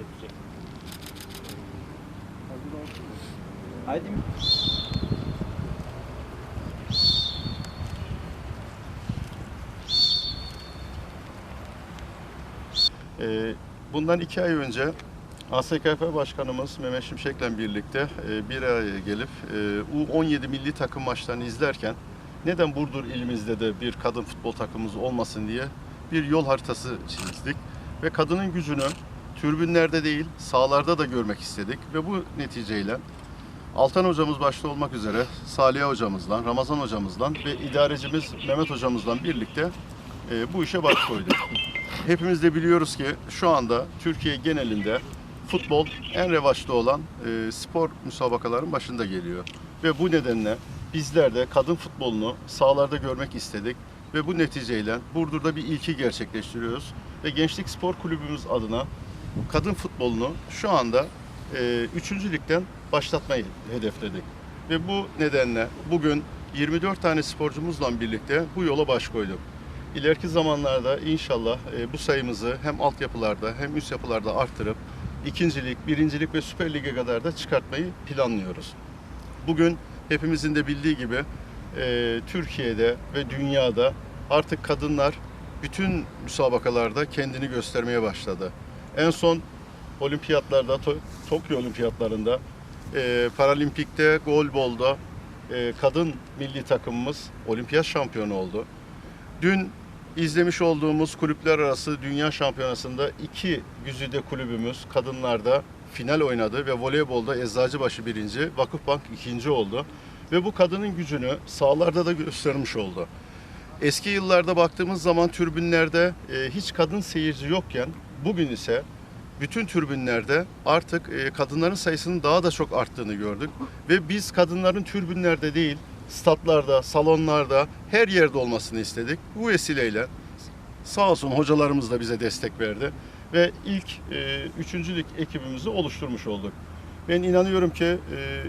Güzel. Haydi. Ee, Bundan iki ay önce ASKF Başkanımız Mehmet Şimşek'le birlikte e, bir araya gelip e, U17 milli takım maçlarını izlerken neden Burdur ilimizde de bir kadın futbol takımımız olmasın diye bir yol haritası çizdik. Ve kadının gücünü türbünlerde değil sahalarda da görmek istedik. Ve bu neticeyle Altan hocamız başta olmak üzere Salih hocamızla, Ramazan hocamızla ve idarecimiz Mehmet hocamızla birlikte e, bu işe baş koyduk. Hepimiz de biliyoruz ki şu anda Türkiye genelinde futbol en revaçta olan e, spor müsabakaların başında geliyor. Ve bu nedenle bizler de kadın futbolunu sahalarda görmek istedik ve bu neticeyle Burdur'da bir ilki gerçekleştiriyoruz. Ve Gençlik Spor Kulübümüz adına kadın futbolunu şu anda e, 3. ligden başlatmayı hedefledik. Ve bu nedenle bugün 24 tane sporcumuzla birlikte bu yola baş koyduk. İleriki zamanlarda inşallah e, bu sayımızı hem altyapılarda hem üst yapılarda arttırıp ikincilik, birincilik ve Süper Lig'e kadar da çıkartmayı planlıyoruz. Bugün hepimizin de bildiği gibi e, Türkiye'de ve dünyada artık kadınlar bütün müsabakalarda kendini göstermeye başladı. En son olimpiyatlarda, To- Tokyo olimpiyatlarında, e, paralimpikte, golbolda e, kadın milli takımımız olimpiyat şampiyonu oldu. Dün izlemiş olduğumuz kulüpler arası dünya şampiyonasında iki güzide kulübümüz kadınlarda final oynadı ve voleybolda Eczacıbaşı birinci, Vakıfbank ikinci oldu. Ve bu kadının gücünü sahalarda da göstermiş oldu. Eski yıllarda baktığımız zaman türbünlerde e, hiç kadın seyirci yokken bugün ise bütün türbünlerde artık e, kadınların sayısının daha da çok arttığını gördük. Ve biz kadınların türbünlerde değil, statlarda, salonlarda, her yerde olmasını istedik. Bu vesileyle sağ olsun hocalarımız da bize destek verdi. Ve ilk e, üçüncülük ekibimizi oluşturmuş olduk. Ben inanıyorum ki e,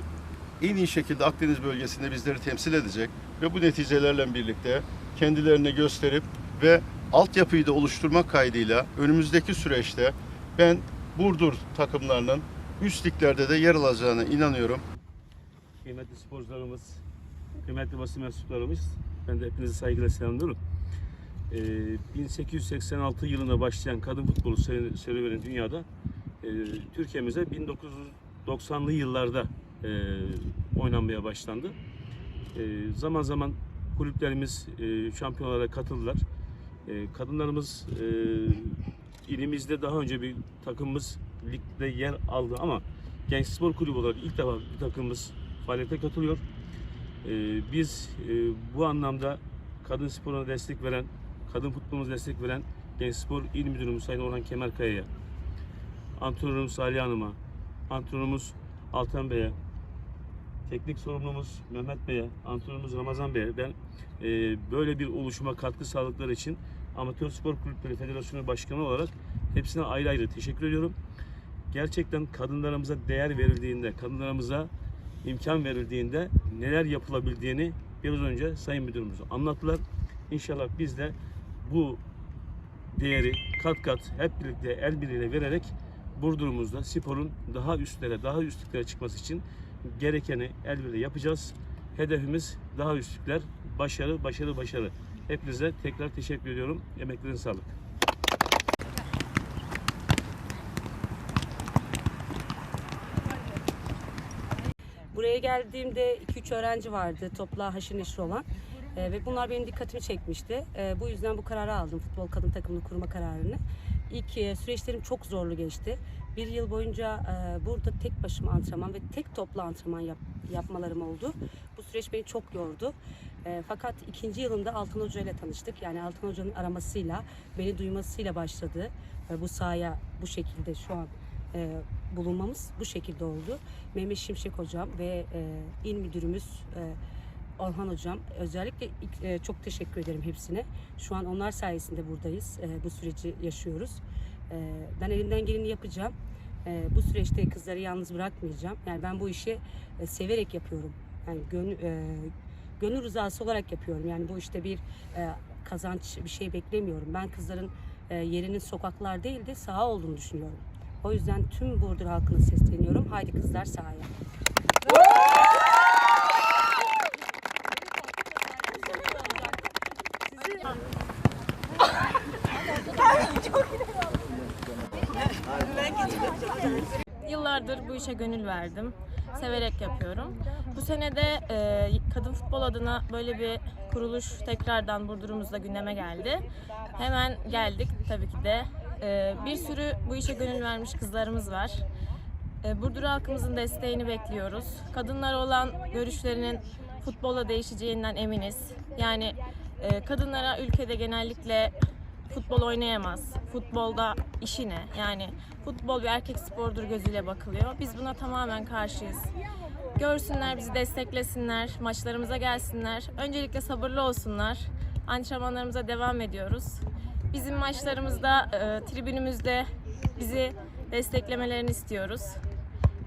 en iyi şekilde Akdeniz bölgesinde bizleri temsil edecek ve bu neticelerle birlikte kendilerini gösterip ve altyapıyı da oluşturmak kaydıyla önümüzdeki süreçte ben Burdur takımlarının üst liglerde de yer alacağına inanıyorum. Kıymetli sporcularımız, kıymetli basın mensuplarımız, ben de hepinizi saygıyla selamlıyorum. Ee, 1886 yılında başlayan kadın futbolu serüveni dünyada e, Türkiye'mize 1990'lı yıllarda e, oynanmaya başlandı. E, zaman zaman kulüplerimiz e, şampiyonlara katıldılar. E, kadınlarımız e, ilimizde daha önce bir takımımız ligde yer aldı ama Genç Spor Kulübü olarak ilk defa bir takımımız faaliyete katılıyor. Ee, biz e, bu anlamda kadın sporuna destek veren, kadın futboluna destek veren Genç Spor İl Müdürümüz Sayın Orhan Kemerkaya'ya, antrenörümüz Salih Hanım'a, antrenörümüz Altan Bey'e, teknik sorumlumuz Mehmet Bey'e, antrenörümüz Ramazan Bey'e ben e, böyle bir oluşuma katkı sağladıkları için Amatör Spor Kulüpleri Federasyonu Başkanı olarak hepsine ayrı ayrı teşekkür ediyorum. Gerçekten kadınlarımıza değer verildiğinde, kadınlarımıza imkan verildiğinde neler yapılabildiğini biraz önce Sayın Müdürümüz anlattılar. İnşallah biz de bu değeri kat kat hep birlikte el birliğiyle vererek Burdur'umuzda sporun daha üstlere, daha üstlüklere çıkması için gerekeni el birliğiyle yapacağız. Hedefimiz daha üstlükler, başarı, başarı, başarı. Hepinize tekrar teşekkür ediyorum. Emeklerinize sağlık. Buraya geldiğimde 2-3 öğrenci vardı topla haşır neşir olan. Ee, ve bunlar benim dikkatimi çekmişti. Ee, bu yüzden bu kararı aldım. Futbol kadın takımını kurma kararını. İlk e, süreçlerim çok zorlu geçti. Bir yıl boyunca e, burada tek başıma antrenman ve tek topla antrenman yap- yapmalarım oldu. Bu süreç beni çok yordu. E, fakat ikinci yılında Altın Hoca ile tanıştık. Yani Altın Hoca'nın aramasıyla, beni duymasıyla başladı. Bu sahaya bu şekilde şu an e, bulunmamız bu şekilde oldu. Mehmet Şimşek hocam ve e, il müdürümüz Orhan hocam özellikle e, çok teşekkür ederim hepsine. Şu an onlar sayesinde buradayız. E, bu süreci yaşıyoruz. E, ben elimden geleni yapacağım. Bu süreçte kızları yalnız bırakmayacağım. Yani ben bu işi severek yapıyorum. Yani gönül, e, gönül rızası olarak yapıyorum. Yani bu işte bir kazanç bir şey beklemiyorum. Ben kızların yerinin sokaklar değil de saha olduğunu düşünüyorum. O yüzden tüm Burdur halkına sesleniyorum. Haydi kızlar sahaya. Yıllardır bu işe gönül verdim. Severek yapıyorum. Bu sene de e, kadın futbol adına böyle bir kuruluş tekrardan Burdur'umuzda gündeme geldi. Hemen geldik tabii ki de. E, bir sürü bu işe gönül vermiş kızlarımız var. E, Burdur halkımızın desteğini bekliyoruz. Kadınlara olan görüşlerinin futbolla değişeceğinden eminiz. Yani e, kadınlara ülkede genellikle futbol oynayamaz. Futbolda işi ne? Yani futbol bir erkek spordur gözüyle bakılıyor. Biz buna tamamen karşıyız. Görsünler, bizi desteklesinler, maçlarımıza gelsinler. Öncelikle sabırlı olsunlar. Antrenmanlarımıza devam ediyoruz. Bizim maçlarımızda, e, tribünümüzde bizi desteklemelerini istiyoruz.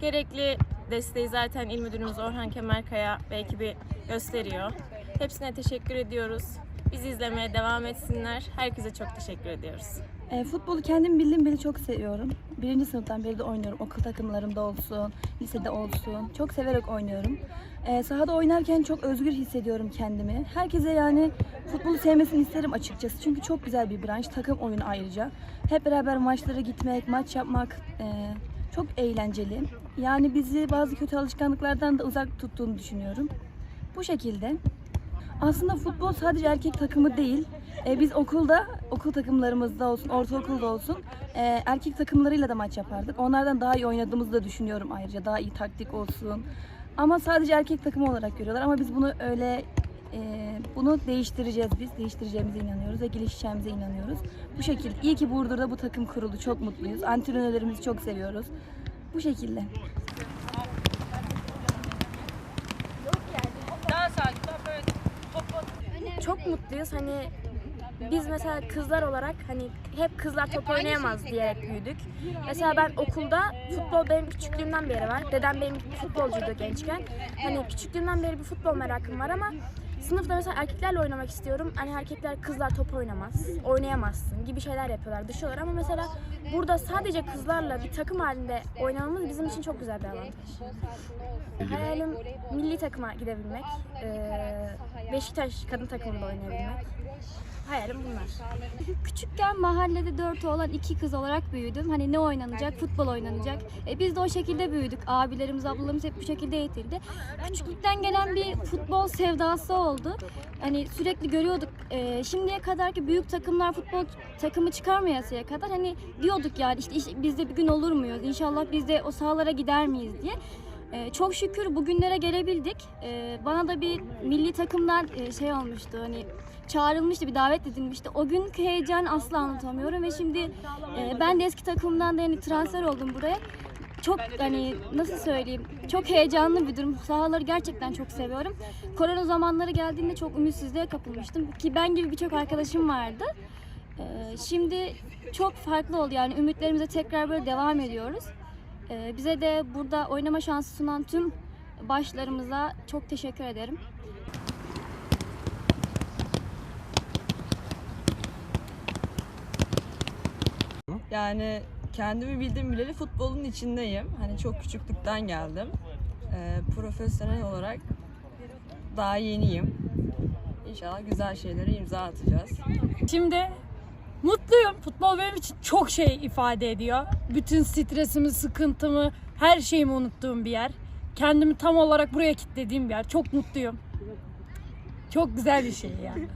Gerekli desteği zaten İl Müdürümüz Orhan Kemerkaya ve ekibi gösteriyor. Hepsine teşekkür ediyoruz. Bizi izlemeye devam etsinler. Herkese çok teşekkür ediyoruz. E, futbolu kendim bildim beri çok seviyorum. Birinci sınıftan beri de oynuyorum. Okul takımlarımda olsun, lisede olsun. Çok severek oynuyorum. E, sahada oynarken çok özgür hissediyorum kendimi. Herkese yani futbolu sevmesini isterim açıkçası. Çünkü çok güzel bir branş. Takım oyunu ayrıca. Hep beraber maçlara gitmek, maç yapmak e, çok eğlenceli. Yani bizi bazı kötü alışkanlıklardan da uzak tuttuğunu düşünüyorum. Bu şekilde. Aslında futbol sadece erkek takımı değil. Ee, biz okulda, okul takımlarımızda olsun, ortaokulda olsun e, erkek takımlarıyla da maç yapardık. Onlardan daha iyi oynadığımızı da düşünüyorum ayrıca. Daha iyi taktik olsun. Ama sadece erkek takımı olarak görüyorlar. Ama biz bunu öyle e, bunu değiştireceğiz biz. Değiştireceğimize inanıyoruz ve gelişeceğimize inanıyoruz. Bu şekilde. İyi ki Burdur'da bu takım kuruldu. Çok mutluyuz. Antrenörlerimizi çok seviyoruz. Bu şekilde. çok mutluyuz. Hani biz mesela kızlar olarak hani hep kızlar top oynayamaz diyerek büyüdük. Mesela ben okulda futbol benim küçüklüğümden beri var. Dedem benim futbolcuydu gençken. Hani küçüklüğümden beri bir futbol merakım var ama sınıfta mesela erkeklerle oynamak istiyorum. Hani erkekler kızlar top oynamaz, oynayamazsın gibi şeyler yapıyorlar, dışıyorlar ama mesela burada sadece kızlarla bir takım halinde oynamamız bizim için çok güzel bir avantaj. Hayalim milli takıma gidebilmek, eee, Beşiktaş kadın takımında oynayabilmek. Hayalim bunlar. Küçükken mahallede dört olan iki kız olarak büyüdüm. Hani ne oynanacak? Futbol oynanacak. E, biz de o şekilde büyüdük. Abilerimiz, ablalarımız hep bu şekilde eğitildi. Küçüklükten gelen bir futbol sevdası oldu. Hani sürekli görüyorduk. E, şimdiye kadar ki büyük takımlar futbol takımı çıkarmayasıya kadar hani diyorduk yani işte iş- biz de bir gün olur muyuz? İnşallah biz de o sahalara gider miyiz diye. E, çok şükür bugünlere gelebildik. E, bana da bir milli takımdan e, şey olmuştu hani çağrılmıştı, bir davet edilmişti. O günkü heyecanı asla anlatamıyorum ve şimdi e, ben de eski takımdan da yani transfer oldum buraya. Çok hani nasıl söyleyeyim çok heyecanlı bir durum. Sahaları gerçekten çok seviyorum. Korona zamanları geldiğinde çok ümitsizliğe kapılmıştım ki ben gibi birçok arkadaşım vardı. E, şimdi çok farklı oldu yani ümitlerimize tekrar böyle devam ediyoruz. E, bize de burada oynama şansı sunan tüm başlarımıza çok teşekkür ederim. Yani kendimi bildim bileli futbolun içindeyim. Hani çok küçüklükten geldim. Ee, profesyonel olarak daha yeniyim. İnşallah güzel şeylere imza atacağız. Şimdi mutluyum. Futbol benim için çok şey ifade ediyor. Bütün stresimi, sıkıntımı, her şeyimi unuttuğum bir yer. Kendimi tam olarak buraya kilitlediğim bir yer. Çok mutluyum. Çok güzel bir şey yani.